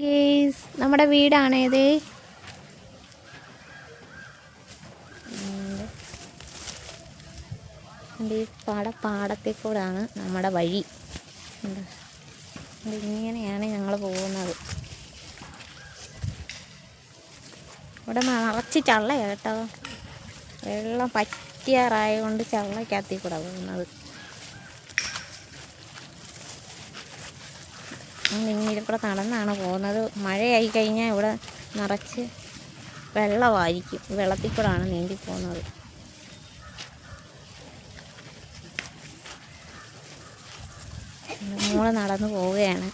Guys നമ്മുടെ വീടാണ് ഇത്. ഈ പാട പാടത്തിൽ കൂടാണ് നമ്മുടെ വഴി. ഇങ്ങനെയാണ് ഞങ്ങൾ പോകുന്നത്. ഇവിടെ നിറച്ച് ചള്ളയാണ് കേട്ടോ. വെള്ളം പറ്റിയാറായതുകൊണ്ട് ചള്ളക്കകത്തിൽ കൂടെ പോകുന്നത്. കൂടെ നടന്നാണ് പോകുന്നത്. മഴയായി കഴിഞ്ഞാൽ ഇവിടെ നിറച്ച് വെള്ളമായിരിക്കും. വെള്ളത്തിൽ കൂടാണ് നീന്തി പോകുന്നത്. നമ്മൾ നടന്നു പോവുകയാണ്.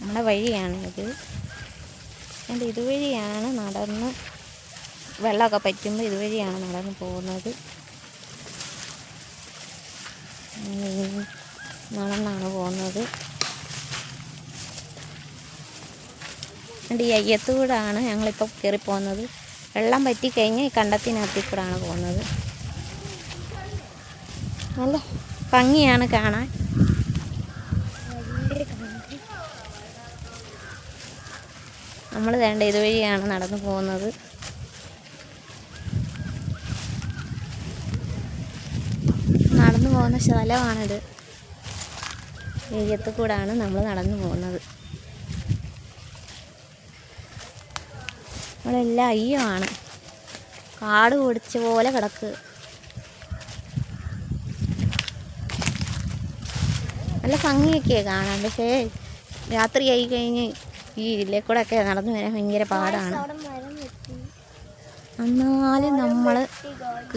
നമ്മുടെ വഴിയാണ് ഇത്. അതുകൊണ്ട് ഇതുവഴിയാണ് നടന്ന് വെള്ളമൊക്കെ പറ്റുമ്പോൾ ഇതുവഴിയാണ് നടന്ന് പോകുന്നത്. നടന്നാണ് പോകുന്നത്. ഈ അയ്യത്ത് കൂടാണ് ഞങ്ങളിപ്പോൾ കയറിപ്പോകുന്നത് വെള്ളം പറ്റിക്കഴിഞ്ഞ് ഈ കണ്ടത്തിനകത്തിൽ കൂടാണ് പോകുന്നത്. നല്ല ഭംഗിയാണ് കാണാൻ. നമ്മൾ വേണ്ട ഇതുവഴിയാണ് നടന്നു പോകുന്നത്. നടന്നു പോകുന്ന സ്ഥലമാണിത് നെയ്യത്ത് കൂടാണ് നമ്മൾ നടന്നു പോകുന്നത്. എല്ലാം അയ്യമാണ് കാട് പൊടിച്ച പോലെ കിടക്ക്. നല്ല ഭംഗിയൊക്കെ കാണാൻ. പക്ഷേ രാത്രിയായി കഴിഞ്ഞ് ഈ ഇതിലെ കൂടെ ഒക്കെ നടന്നു വരാൻ ഭയങ്കര പാടാണ്. എന്നാലും നമ്മൾ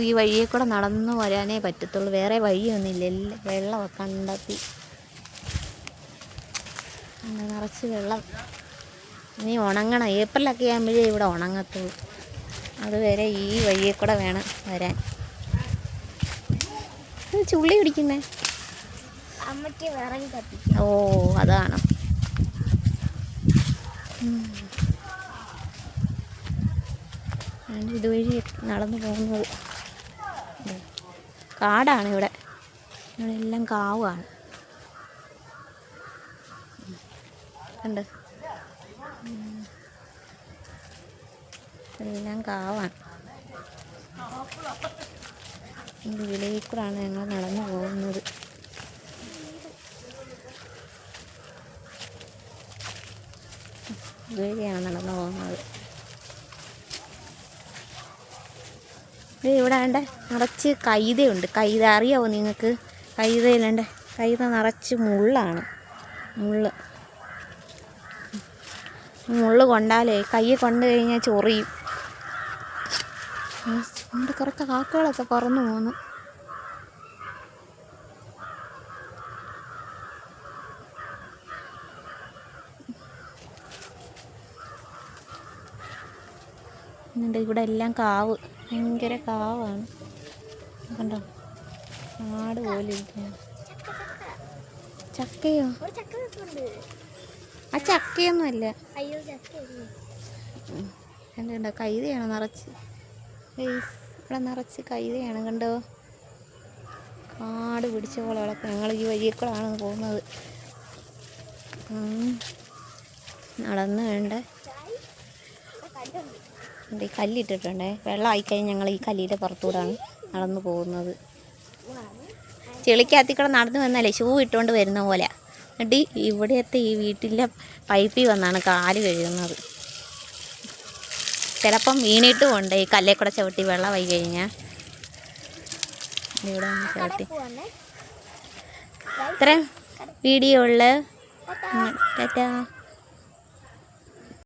ഈ വഴിയെ കൂടെ നടന്നു വരാനേ പറ്റത്തുള്ളൂ. വേറെ വഴിയൊന്നുമില്ല. എല്ലാം വെള്ളമൊക്കെ കണ്ടെത്തി. നിറച്ച് വെള്ളം ഇനി ഉണങ്ങണം. ഏപ്രിലൊക്കെ ആകുമ്പോഴേ ഇവിടെ ഉണങ്ങത്തുള്ളൂ. അതുവരെ ഈ വഴിയെ കൂടെ വേണം വരാൻ. ചുള്ളി പിടിക്കുന്നേ? അമ്മയ്ക്ക് വിറക് കത്തിക്കും. ഓ അതാണ്. ഇതുവഴി നടന്നു പോകുന്നത് കാടാണ് ഇവിടെ. ഇവിടെ എല്ലാം കാവാണ്. കണ്ടോ. എല്ലാം കാവാണ് ഇതിലേ കൂടാണ് ഞങ്ങൾ നടന്നു പോകുന്നത്. ഇതുവഴിയാണ് നടന്നു പോകുന്നത്. ഇവിടെ വേണ്ട? നിറച്ച് കൈതയുണ്ട്. കൈത അറിയാവോ നിങ്ങൾക്ക്? കൈതയിലുണ്ട്. കൈത നിറച്ച് മുള്ളാണ്. മുള്ള്. മുള്ള് കൊണ്ടാലേ കൈ കൊണ്ട് കഴിഞ്ഞാൽ ചൊറിയും. അതുകൊണ്ട് കുറച്ച് കാക്കകളൊക്കെ പറന്നു പോകുന്നു എന്നിട്ട് ഇവിടെ എല്ലാം കാവ്. ഭയങ്കര കാവാണ്. കണ്ടോ? ആട് പോലെ ഇരിക്കുകയാണ്. ചക്കയോ? ഒരു ചക്ക ആ ചക്കയൊന്നുമല്ല. അയ്യോ? കണ്ടോ കൈതയാണ് നിറച്ച്? ഇവിടെ നിറച്ച് കൈതയാണ് കണ്ടോ? കാട് പിടിച്ച പോലെ കിടക്കും ഞങ്ങൾ ഈ വഴിയേക്കളാണ് പോകുന്നത്. നടന്ന് വേണ്ട. ഈ കല്ലിട്ടിട്ടുണ്ടേ. വെള്ളം ആയിക്കഴിഞ്ഞ് ഞങ്ങൾ ഈ കല്ലിന്റെ പുറത്തൂടാണ് നടന്നു പോകുന്നത്. ചെളിക്കകത്തിക്കൂടെ നടന്നു വന്നാലേ ഷൂ ഇട്ടുകൊണ്ട് വരുന്ന പോലെ എന്നിട്ട് ഇവിടെയത്തെ ഈ വീട്ടിലെ പൈപ്പിൽ വന്നാണ് കാൽ കഴുകുന്നത്. ചിലപ്പം വീണിട്ടും ഉണ്ട് ഈ കല്ലേ കൂടെ ചവിട്ടി വെള്ളമായി കഴിഞ്ഞാൽ ഇവിടെ ചവിട്ടി. ഇത്രയും വീഡിയോ ഉള്ള. ടാറ്റാ.